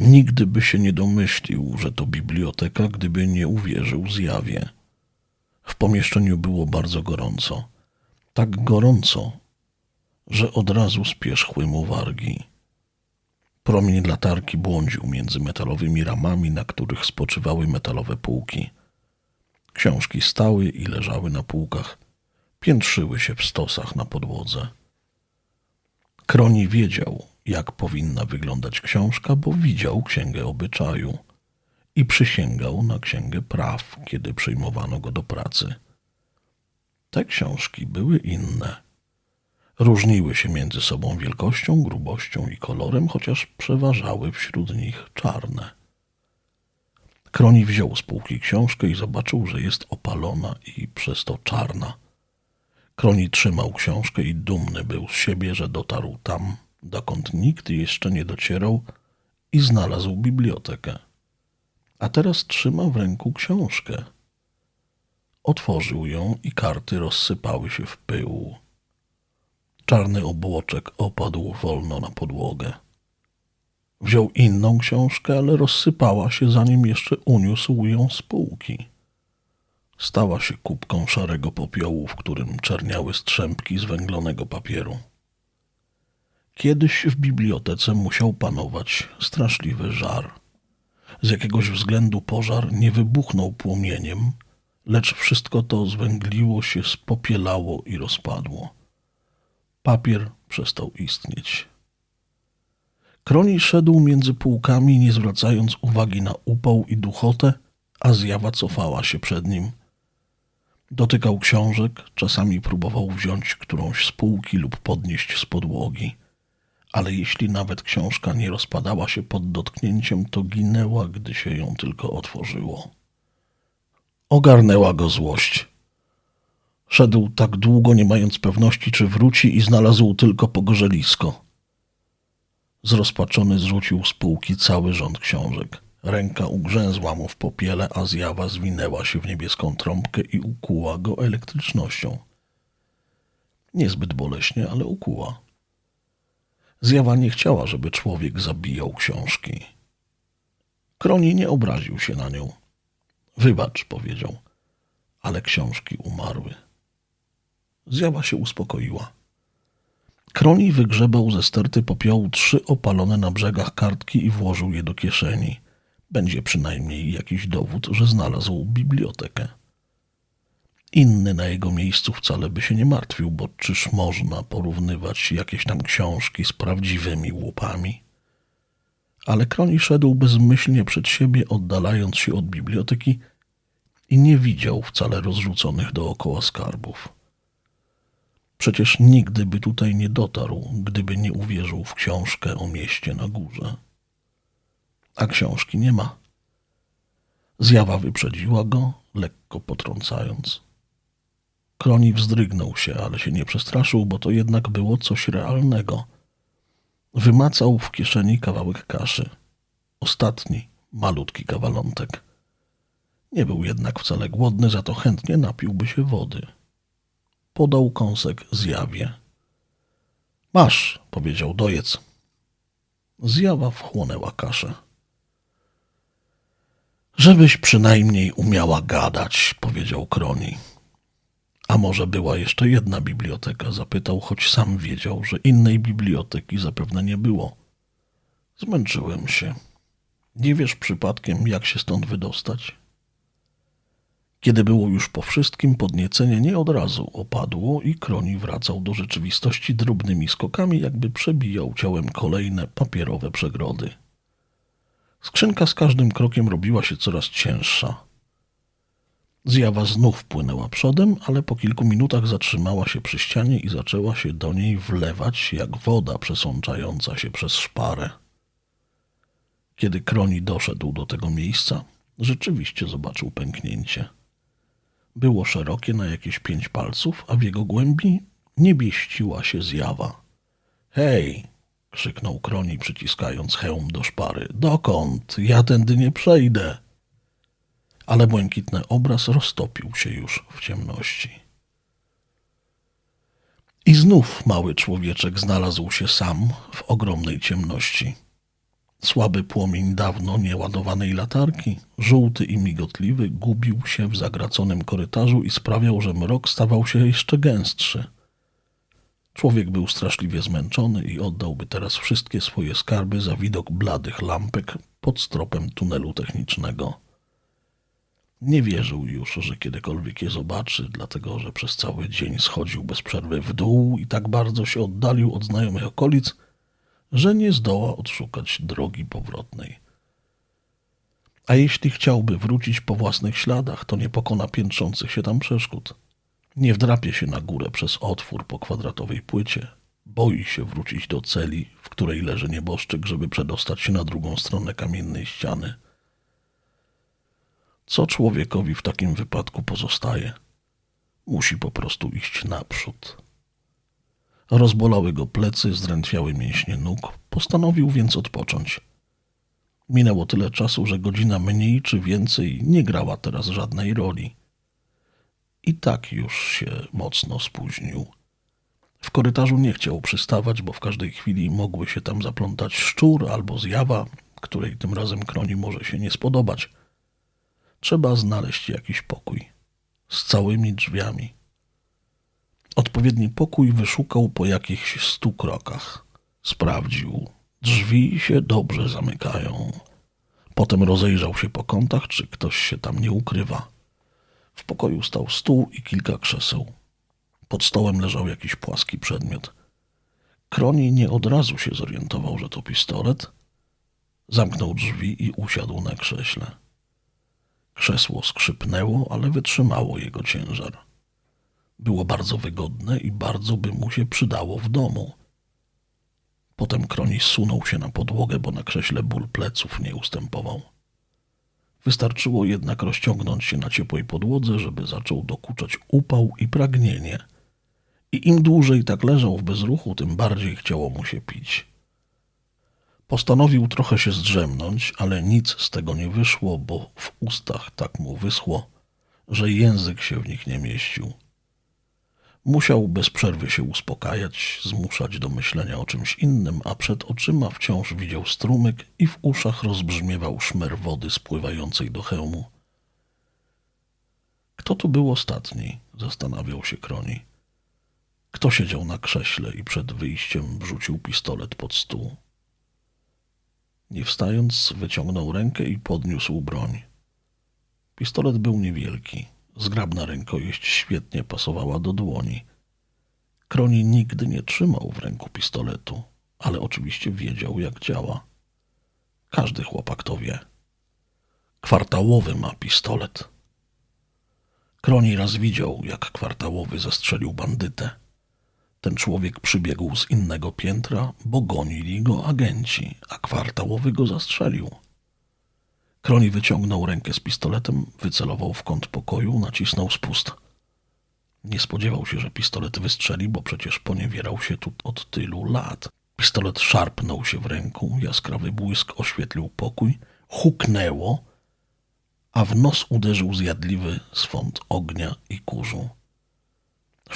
Nigdy by się nie domyślił, że to biblioteka, gdyby nie uwierzył zjawie. W pomieszczeniu było bardzo gorąco. Tak gorąco, że od razu spierzchły mu wargi. Promień latarki błądził między metalowymi ramami, na których spoczywały metalowe półki. Książki stały i leżały na półkach, piętrzyły się w stosach na podłodze. Kroni wiedział, jak powinna wyglądać książka, bo widział księgę obyczaju i przysięgał na księgę praw, kiedy przyjmowano go do pracy. Te książki były inne. Różniły się między sobą wielkością, grubością i kolorem, chociaż przeważały wśród nich czarne. Kroni wziął z półki książkę i zobaczył, że jest opalona i przez to czarna. Kroni trzymał książkę i dumny był z siebie, że dotarł tam, dokąd nikt jeszcze nie docierał i znalazł bibliotekę. A teraz trzyma w ręku książkę. Otworzył ją i karty rozsypały się w pył. Czarny obłoczek opadł wolno na podłogę. Wziął inną książkę, ale rozsypała się, zanim jeszcze uniósł ją z półki. Stała się kubką szarego popiołu, w którym czerniały strzępki zwęglonego papieru. Kiedyś w bibliotece musiał panować straszliwy żar. Z jakiegoś względu pożar nie wybuchnął płomieniem, lecz wszystko to zwęgliło się, spopielało i rozpadło. Papier przestał istnieć. Kroni szedł między półkami, nie zwracając uwagi na upał i duchotę, a zjawa cofała się przed nim. Dotykał książek, czasami próbował wziąć którąś z półki lub podnieść z podłogi. Ale jeśli nawet książka nie rozpadała się pod dotknięciem, to ginęła, gdy się ją tylko otworzyło. Ogarnęła go złość. Szedł tak długo, nie mając pewności, czy wróci i znalazł tylko pogorzelisko. Zrozpaczony zrzucił z półki cały rząd książek. Ręka ugrzęzła mu w popiele, a zjawa zwinęła się w niebieską trąbkę i ukuła go elektrycznością. Niezbyt boleśnie, ale ukuła. Zjawa nie chciała, żeby człowiek zabijał książki. Kroni nie obraził się na nią. Wybacz, powiedział, ale książki umarły. Zjawa się uspokoiła. Kroni wygrzebał ze sterty popiołu trzy opalone na brzegach kartki i włożył je do kieszeni. Będzie przynajmniej jakiś dowód, że znalazł bibliotekę. Inny na jego miejscu wcale by się nie martwił, bo czyż można porównywać jakieś tam książki z prawdziwymi łupami? Ale Kroni szedł bezmyślnie przed siebie, oddalając się od biblioteki i nie widział wcale rozrzuconych dookoła skarbów. Przecież nigdy by tutaj nie dotarł, gdyby nie uwierzył w książkę o mieście na górze. A książki nie ma. Zjawa wyprzedziła go, lekko potrącając. Kroni wzdrygnął się, ale się nie przestraszył, bo to jednak było coś realnego. Wymacał w kieszeni kawałek kaszy. Ostatni, malutki kawalątek. Nie był jednak wcale głodny, za to chętnie napiłby się wody. Podał kąsek zjawie. Masz, powiedział dojec. Zjawa wchłonęła kaszę. Żebyś przynajmniej umiała gadać, powiedział Kroni. A może była jeszcze jedna biblioteka? Zapytał, choć sam wiedział, że innej biblioteki zapewne nie było. Zmęczyłem się. Nie wiesz przypadkiem, jak się stąd wydostać? Kiedy było już po wszystkim, podniecenie nie od razu opadło i Kroni wracał do rzeczywistości drobnymi skokami, jakby przebijał ciałem kolejne papierowe przegrody. Skrzynka z każdym krokiem robiła się coraz cięższa. Zjawa znów płynęła przodem, ale po kilku minutach zatrzymała się przy ścianie i zaczęła się do niej wlewać jak woda przesączająca się przez szparę. Kiedy Kroni doszedł do tego miejsca, rzeczywiście zobaczył pęknięcie. Było szerokie na jakieś pięć palców, a w jego głębi nie bieściła się zjawa. Hej! krzyknął Kroni, przyciskając hełm do szpary. Dokąd? Ja tędy nie przejdę. Ale błękitny obraz roztopił się już w ciemności. I znów mały człowieczek znalazł się sam w ogromnej ciemności. Słaby płomień dawno nieładowanej latarki, żółty i migotliwy, gubił się w zagraconym korytarzu i sprawiał, że mrok stawał się jeszcze gęstszy. Człowiek był straszliwie zmęczony i oddałby teraz wszystkie swoje skarby za widok bladych lampek pod stropem tunelu technicznego. Nie wierzył już, że kiedykolwiek je zobaczy, dlatego że przez cały dzień schodził bez przerwy w dół i tak bardzo się oddalił od znajomych okolic, że nie zdoła odszukać drogi powrotnej. A jeśli chciałby wrócić po własnych śladach, to nie pokona piętrzących się tam przeszkód. Nie wdrapie się na górę przez otwór po kwadratowej płycie. Boi się wrócić do celi, w której leży nieboszczyk, żeby przedostać się na drugą stronę kamiennej ściany. Co człowiekowi w takim wypadku pozostaje? Musi po prostu iść naprzód. Rozbolały go plecy, zdrętwiały mięśnie nóg, postanowił więc odpocząć. Minęło tyle czasu, że godzina mniej czy więcej nie grała teraz żadnej roli. I tak już się mocno spóźnił. W korytarzu nie chciał przystawać, bo w każdej chwili mogły się tam zaplątać szczur albo zjawa, której tym razem kroni może się nie spodobać. Trzeba znaleźć jakiś pokój z całymi drzwiami. Odpowiedni pokój wyszukał po jakichś stu krokach. Sprawdził. Drzwi się dobrze zamykają. Potem rozejrzał się po kątach, czy ktoś się tam nie ukrywa. W pokoju stał stół i kilka krzeseł. Pod stołem leżał jakiś płaski przedmiot. Kroni nie od razu się zorientował, że to pistolet. Zamknął drzwi i usiadł na krześle. Krzesło skrzypnęło, ale wytrzymało jego ciężar. Było bardzo wygodne i bardzo by mu się przydało w domu. Potem Kroni sunął się na podłogę, bo na krześle ból pleców nie ustępował. Wystarczyło jednak rozciągnąć się na ciepłej podłodze, żeby zaczął dokuczać upał i pragnienie. I im dłużej tak leżał w bezruchu, tym bardziej chciało mu się pić. Postanowił trochę się zdrzemnąć, ale nic z tego nie wyszło, bo w ustach tak mu wyschło, że język się w nich nie mieścił. Musiał bez przerwy się uspokajać, zmuszać do myślenia o czymś innym, a przed oczyma wciąż widział strumyk i w uszach rozbrzmiewał szmer wody spływającej do hełmu. Kto tu był ostatni? Zastanawiał się Kroni. Kto siedział na krześle i przed wyjściem wrzucił pistolet pod stół? Nie wstając, wyciągnął rękę i podniósł broń. Pistolet był niewielki. Zgrabna rękojeść świetnie pasowała do dłoni. Kroni nigdy nie trzymał w ręku pistoletu, ale oczywiście wiedział, jak działa. Każdy chłopak to wie. Kwartałowy ma pistolet. Kroni raz widział, jak kwartałowy zastrzelił bandytę. Ten człowiek przybiegł z innego piętra, bo gonili go agenci, a kwartałowy go zastrzelił. Kroni wyciągnął rękę z pistoletem, wycelował w kąt pokoju, nacisnął spust. Nie spodziewał się, że pistolet wystrzeli, bo przecież poniewierał się tu od tylu lat. Pistolet szarpnął się w ręku, jaskrawy błysk oświetlił pokój, huknęło, a w nos uderzył zjadliwy swąd ognia i kurzu.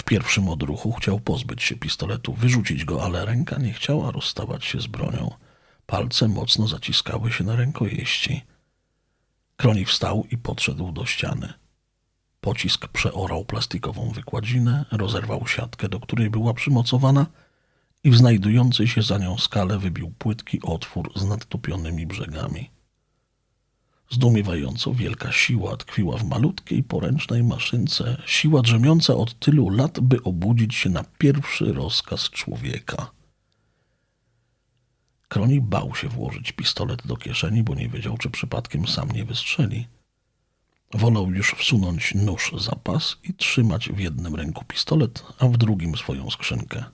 W pierwszym odruchu chciał pozbyć się pistoletu, wyrzucić go, ale ręka nie chciała rozstawać się z bronią. Palce mocno zaciskały się na rękojeści. Kroni wstał i podszedł do ściany. Pocisk przeorał plastikową wykładzinę, rozerwał siatkę, do której była przymocowana i w znajdującej się za nią skale wybił płytki otwór z nadtopionymi brzegami. Zdumiewająco wielka siła tkwiła w malutkiej poręcznej maszynce, siła drzemiąca od tylu lat, by obudzić się na pierwszy rozkaz człowieka. Kroni bał się włożyć pistolet do kieszeni, bo nie wiedział, czy przypadkiem sam nie wystrzeli. Wolał już wsunąć nóż za pas i trzymać w jednym ręku pistolet, a w drugim swoją skrzynkę.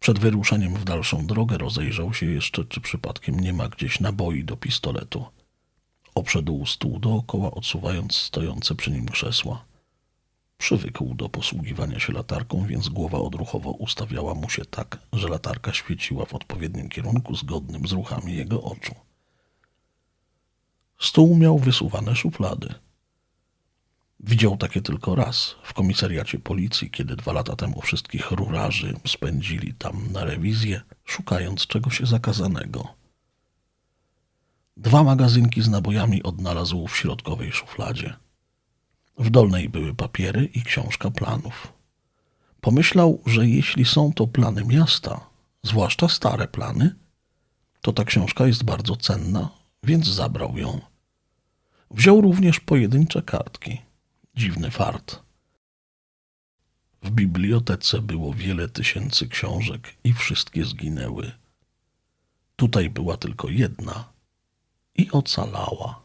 Przed wyruszeniem w dalszą drogę rozejrzał się jeszcze, czy przypadkiem nie ma gdzieś naboi do pistoletu. Obszedł stół dookoła, odsuwając stojące przy nim krzesła. Przywykł do posługiwania się latarką, więc głowa odruchowo ustawiała mu się tak, że latarka świeciła w odpowiednim kierunku zgodnym z ruchami jego oczu. Stół miał wysuwane szuflady. Widział takie tylko raz w komisariacie policji, kiedy dwa lata temu wszystkich rurarzy spędzili tam na rewizję, szukając czegoś zakazanego. Dwa magazynki z nabojami odnalazł w środkowej szufladzie. W dolnej były papiery i książka planów. Pomyślał, że jeśli są to plany miasta, zwłaszcza stare plany, to ta książka jest bardzo cenna, więc zabrał ją. Wziął również pojedyncze kartki. Dziwny fart. W bibliotece było wiele tysięcy książek i wszystkie zginęły. Tutaj była tylko jedna i ocalała.